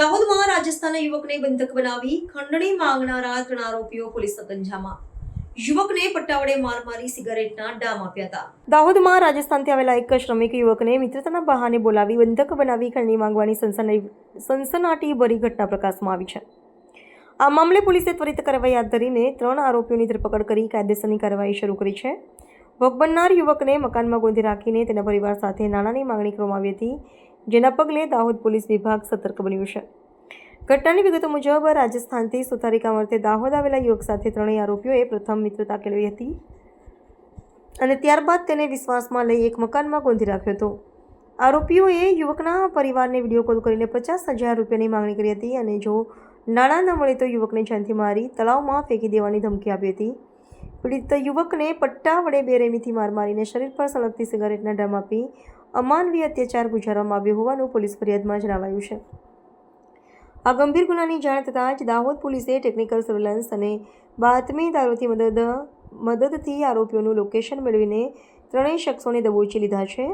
યુવકને બંધક બનાવી ખંડણી માંગનારા ત્રણ આરોપીઓ પોલીસ સકંજામાં યુવકને પટ્ટાવડે માર મારી સિગારેટના ડામ આપ્યા હતા. દાહોદમાં રાજસ્થાનથી આવેલા એક શ્રમિક યુવકને મિત્રતાના બહાને બોલાવી બંધક બનાવી ખંડણી માંગવાની સનસનાટી સનસનાટીભરી ઘટના પ્રકાશમાં આવી છે. આ મામલે પોલીસે ત્વરિત કાર્યવાહી હાથ ધરીને ત્રણ આરોપીઓની ધરપકડ કરી કાયદેસરની કાર્યવાહી શરૂ કરી છે. ભોગ બનનાર યુવકને મકાનમાં ગોંધી રાખીને તેના પરિવાર સાથે નાણાંની માંગણી કરવામાં આવી હતી, જેના પગલે દાહોદ પોલીસ વિભાગ સતર્ક બન્યું છે. ઘટનાની વિગતો મુજબ રાજસ્થાનથી સુતારી મર્તે દાહોદ આવેલા યુવક સાથે ત્રણેય આરોપીઓએ પ્રથમ મિત્રતા કેળવી હતી અને ત્યારબાદ તેને વિશ્વાસમાં લઈ એક મકાનમાં ગોંધી રાખ્યો હતો. આરોપીઓએ યુવકના પરિવારને વીડિયો કોલ કરીને પચાસ હજાર રૂપિયાની માંગણી કરી હતી અને જો નાણાં ન મળે તો યુવકને જાનથી મારી તળાવમાં ફેંકી દેવાની ધમકી આપી હતી. પીડિત યુવકને પટ્ટા વડે બેરેમીથી માર મારીને શરીર પર સળગતી સિગારેટના ડમ આપી અમાનવીય અત્યાચાર ગુજારવામાં આવ્યો હોવાનું પોલીસ ફરિયાદમાં જણાવાયું છે. આ ગંભીર ગુનાની જાણ થતાં જ દાહોદ પોલીસે ટેકનિકલ સર્વેલન્સ અને બાતમીદારોથી મદદ, મદદથી આરોપીઓનું લોકેશન મેળવીને ત્રણેય શખ્સોને દબોચી લીધા છે.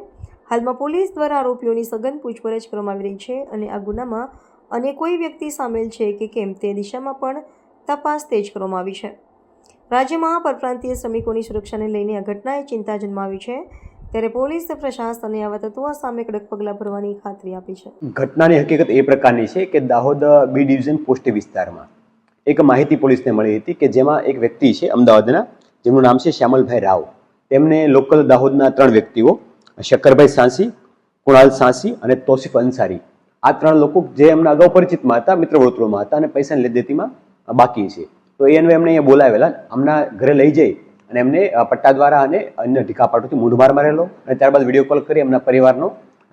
હાલમાં પોલીસ દ્વારા આરોપીઓની સઘન પૂછપરછ કરવામાં આવી રહી છે અને આ ગુનામાં અને કોઈ વ્યક્તિ સામેલ છે કે કેમ તે દિશામાં પણ તપાસ તેજ કરવામાં આવી છે. રાજ્યમાં પરપ્રાંતીય શ્રમિકોની સુરક્ષાને લઈને આ ઘટનાએ ચિંતા જન્માવી છે. ત્યારે પોલીસ પ્રશાસને આવા તત્વો સામે કડક પગલાં ભરવાની ખાતરી આપી છે. ઘટનાની હકીકત એ પ્રકારની છે કે દાહોદ બી ડિવિઝન પોસ્ટ વિસ્તારમાં એક માહિતી પોલીસને મળી હતી કે જેમાં એક વ્યક્તિ છે અમદાવાદના, જેમનું નામ છે શ્યામલભાઈ રાવ. તેમને લોકલ દાહોદના ત્રણ વ્યક્તિઓ, શક્કરભાઈ સાંસી, કુણાલ સાંસી અને તોસિફ અંસારી. આ ત્રણ લોકો જે એમના અગાઉ પરિચિતમાં હતા, મિત્ર વર્તુળમાં હતા અને પૈસાની લેદેતીમાં બાકી છે. તો એ અન્વયે એમને અહીંયા બોલાવેલા હમણાં ઘરે લઈ જઈ અને એમને પટ્ટા દ્વારા અને અન્ય ઢીકાપાટોથી મૂંઢમાર મારેલો અને ત્યારબાદ વીડિયો કોલ કરી, એમના પરિવારનો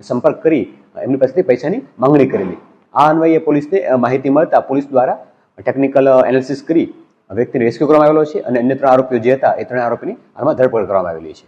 સંપર્ક કરી એમની પાસેથી પૈસાની માંગણી કરેલી. આ અન્વયે પોલીસને માહિતી મળતા પોલીસ દ્વારા ટેકનિકલ એનાલિસિસ કરી વ્યક્તિને રેસ્ક્યુ કરવામાં આવેલો છે અને અન્ય ત્રણ આરોપીઓ જે હતા, એ ત્રણ આરોપીની હાલમાં ધરપકડ કરવામાં આવેલી છે.